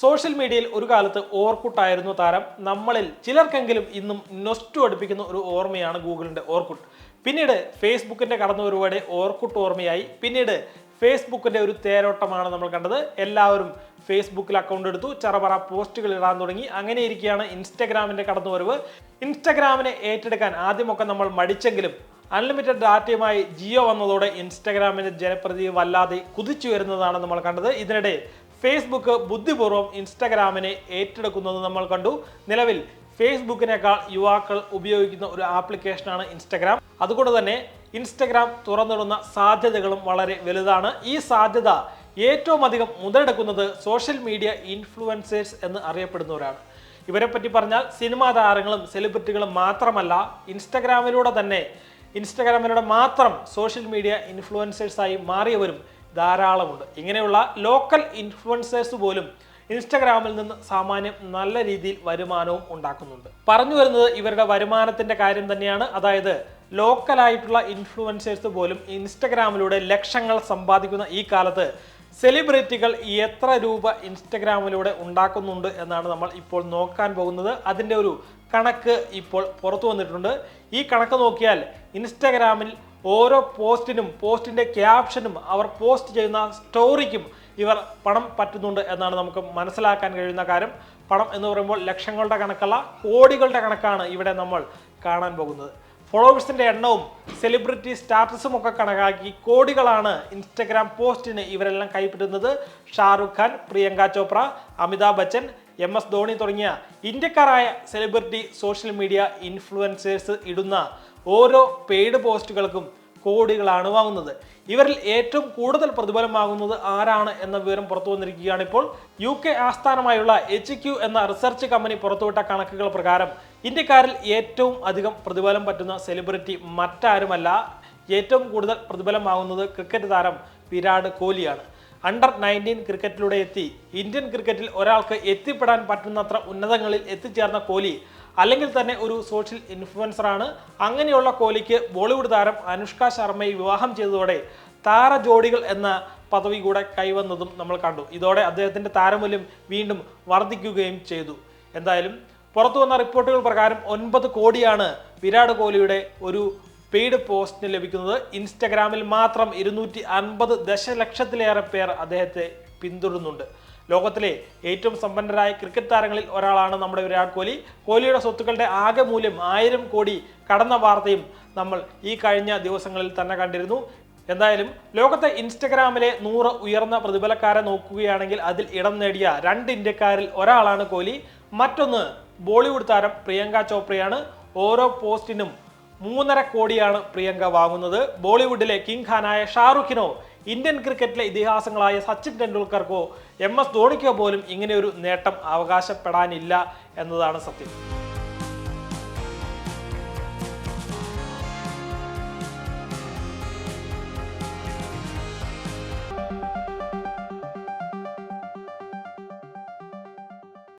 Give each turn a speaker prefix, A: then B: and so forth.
A: Social മീഡിയയിൽ ഒരു കാലത്ത് ഓർക്കുട്ടായിരുന്നു താരം. നമ്മളിൽ ചിലർക്കെങ്കിലും ഇന്നും നൊസ്റ്റു അടുപ്പിക്കുന്ന ഒരു ഓർമ്മയാണ് ഗൂഗിളിന്റെ ഓർക്കുട്ട്. പിന്നീട് ഫേസ്ബുക്കിന്റെ ഒരുപാട് ഓർക്കുട്ട് ഓർമ്മയായി. പിന്നീട് ഫേസ്ബുക്കിന്റെ ഒരു തേരോട്ടമാണ് നമ്മൾ കണ്ടത്. എല്ലാവരും ഫേസ്ബുക്കിൽ അക്കൗണ്ട് എടുത്തു ചറപറ പോസ്റ്റുകൾ ഇടാൻ തുടങ്ങി. അങ്ങനെ ഇരിക്കുകയാണ് ഇൻസ്റ്റഗ്രാമിന്റെ കടന്നുവരവ്. ഇൻസ്റ്റഗ്രാമിനെ ഏറ്റെടുക്കാൻ ആദ്യമൊക്കെ നമ്മൾ മടിച്ചെങ്കിലും അൺലിമിറ്റഡ് ഡാറ്റയുമായി ജിയോ വന്നതോടെ ഇൻസ്റ്റഗ്രാമിന്റെ ജനപ്രതി വല്ലാതെ കുതിച്ചു വരുന്നതാണ് നമ്മൾ കണ്ടത്. ഇതിനിടെ ഫേസ്ബുക്ക് ബുദ്ധിപൂർവം ഇൻസ്റ്റഗ്രാമിനെ ഏറ്റെടുക്കുന്നത് നമ്മൾ കണ്ടു. നിലവിൽ ഫേസ്ബുക്കിനേക്കാൾ യുവാക്കൾ ഉപയോഗിക്കുന്ന ഒരു ആപ്ലിക്കേഷനാണ് ഇൻസ്റ്റഗ്രാം അതുകൊണ്ട് തന്നെ ഇൻസ്റ്റഗ്രാം തുറന്നിടുന്ന സാധ്യതകളും വളരെ വലുതാണ്. ഈ സാധ്യത ഏറ്റവും അധികം മുതലെടുക്കുന്നത് സോഷ്യൽ മീഡിയ ഇൻഫ്ലുവൻസേഴ്സ് എന്ന് അറിയപ്പെടുന്നവരാണ്. ഇവരെ പറ്റി പറഞ്ഞാൽ സിനിമാ താരങ്ങളും സെലിബ്രിറ്റികളും മാത്രമല്ല ഇൻസ്റ്റഗ്രാമിലൂടെ തന്നെ ഇൻസ്റ്റഗ്രാമിലൂടെ മാത്രം സോഷ്യൽ മീഡിയ ഇൻഫ്ലുവൻസേഴ്സായി മാറിയവരും ധാരാളമുണ്ട്. ഇങ്ങനെയുള്ള ലോക്കൽ ഇൻഫ്ലുവൻസേഴ്സ് പോലും ഇൻസ്റ്റഗ്രാമിൽ നിന്ന് സാമാന്യം നല്ല രീതിയിൽ വരുമാനവും ഉണ്ടാക്കുന്നുണ്ട്. പറഞ്ഞു വരുന്നത് ഇവരുടെ വരുമാനത്തിന്റെ കാര്യം തന്നെയാണ്. അതായത് ലോക്കലായിട്ടുള്ള ഇൻഫ്ലുവൻസേഴ്സ് പോലും ഇൻസ്റ്റഗ്രാമിലൂടെ ലക്ഷങ്ങൾ സമ്പാദിക്കുന്ന ഈ കാലത്ത് സെലിബ്രിറ്റികൾ എത്ര രൂപ ഇൻസ്റ്റഗ്രാമിലൂടെ ഉണ്ടാക്കുന്നുണ്ട് എന്നാണ് നമ്മൾ ഇപ്പോൾ നോക്കാൻ പോകുന്നത്. അതിന്റെ ഒരു കണക്ക് ഇപ്പോൾ പുറത്തു വന്നിട്ടുണ്ട്. ഈ കണക്ക് നോക്കിയാൽ ഇൻസ്റ്റഗ്രാമിൽ ഓരോ പോസ്റ്റിനും പോസ്റ്റിന്റെ ക്യാപ്ഷനും അവർ പോസ്റ്റ് ചെയ്യുന്ന സ്റ്റോറിക്കും ഇവർ പണം പറ്റുന്നുണ്ട് എന്നാണ് നമുക്ക് മനസ്സിലാക്കാൻ കഴിയുന്ന കാര്യം. പണം എന്ന് പറയുമ്പോൾ ലക്ഷങ്ങളുടെ കണക്കല്ല കോടികളുടെ കണക്കാണ് ഇവിടെ നമ്മൾ കാണാൻ പോകുന്നത്. ഫോളോവേഴ്സിന്റെ എണ്ണവും സെലിബ്രിറ്റി സ്റ്റാറ്റസും ഒക്കെ കണക്കാക്കി കോടികളാണ് ഇൻസ്റ്റഗ്രാം പോസ്റ്റിന് ഇവരെല്ലാം കൈപ്പറ്റുന്നത് ഷാറുഖ് ഖാൻ പ്രിയങ്ക ചോപ്ര അമിതാഭ് ബച്ചൻ എം എസ് ധോണി തുടങ്ങിയ ഇന്ത്യക്കാരായ സെലിബ്രിറ്റി സോഷ്യൽ മീഡിയ ഇൻഫ്ലുവൻസേഴ്സ് ഇടുന്ന ഓരോ പെയ്ഡ് പോസ്റ്റുകൾക്കും കോടികളാണ് വാങ്ങുന്നത്. ഇവരിൽ ഏറ്റവും കൂടുതൽ പ്രതിഫലം വാങ്ങുന്നത് ആരാണ് എന്ന വിവരം പുറത്തു വന്നിരിക്കുകയാണ് ഇപ്പോൾ. യു കെ ആസ്ഥാനമായുള്ള എച്ച് ക്യു എന്ന റിസർച്ച് കമ്പനി പുറത്തുവിട്ട കണക്കുകൾ പ്രകാരം ഇന്ത്യക്കാരിൽ ഏറ്റവും അധികം പ്രതിഫലം പറ്റുന്ന സെലിബ്രിറ്റി മറ്റാരുമല്ല. ഏറ്റവും കൂടുതൽ പ്രതിഫലം വാങ്ങുന്നത് ക്രിക്കറ്റ് താരം വിരാട് കോഹ്ലിയാണ്. അണ്ടർ നയന്റീൻ ക്രിക്കറ്റിലൂടെ എത്തി. ഇന്ത്യൻ ക്രിക്കറ്റിൽ ഒരാൾക്ക് എത്തിപ്പെടാൻ പറ്റുന്നത്ര ഉന്നതങ്ങളിൽ എത്തിച്ചേർന്ന കോഹ്ലി അല്ലെങ്കിൽ തന്നെ ഒരു സോഷ്യൽ ഇൻഫ്ലുവൻസറാണ് അങ്ങനെയുള്ള കോഹ്ലിക്ക് ബോളിവുഡ് താരം അനുഷ്ക ശർമ്മയെ വിവാഹം ചെയ്തതോടെ താര ജോഡികൾ എന്ന പദവി കൂടെ കൈവന്നതും നമ്മൾ കണ്ടു. ഇതോടെ അദ്ദേഹത്തിന്റെ താരമൂല്യം വീണ്ടും വർദ്ധിക്കുകയും ചെയ്തു. എന്തായാലും പുറത്തു വന്ന റിപ്പോർട്ടുകൾ പ്രകാരം ഒൻപത് കോടിയാണ് വിരാട് കോഹ്ലിയുടെ ഒരു പെയ്ഡ് പോസ്റ്റിന് ലഭിക്കുന്നത്. ഇൻസ്റ്റഗ്രാമിൽ മാത്രം ഇരുന്നൂറ്റി അൻപത് ദശലക്ഷത്തിലേറെ പേർ അദ്ദേഹത്തെ പിന്തുടരുന്നുണ്ട്. ലോകത്തിലെ ഏറ്റവും സമ്പന്നരായ ക്രിക്കറ്റ് താരങ്ങളിൽ ഒരാളാണ് നമ്മുടെ വിരാട് കോഹ്ലി. കോഹ്ലിയുടെ സ്വത്തുക്കളുടെ ആകെ മൂല്യം ആയിരം കോടി കടന്ന വാർത്തയും നമ്മൾ ഈ കഴിഞ്ഞ ദിവസങ്ങളിൽ തന്നെ കണ്ടിരുന്നു. എന്തായാലും ലോകത്തെ ഇൻസ്റ്റഗ്രാമിലെ നൂറ് ഉയർന്ന പ്രതിഫലക്കാരെ നോക്കുകയാണെങ്കിൽ അതിൽ ഇടം നേടിയ രണ്ട് ഇന്ത്യക്കാരിൽ ഒരാളാണ് കോഹ്ലി. മറ്റൊന്ന് ബോളിവുഡ് താരം പ്രിയങ്ക ചോപ്രയാണ്. ഓരോ പോസ്റ്റിനും മൂന്നര കോടിയാണ് പ്രിയങ്ക വാങ്ങുന്നത്. ബോളിവുഡിലെ കിങ് ഖാനായ ഷാറുഖിനോ ഇന്ത്യൻ ക്രിക്കറ്റിലെ ഇതിഹാസങ്ങളായ സച്ചിൻ ടെണ്ടുൽക്കർക്കോ എം എസ് ധോണിക്കോ പോലും ഇങ്ങനെയൊരു നേട്ടം അവകാശപ്പെടാനില്ല എന്നതാണ് സത്യം.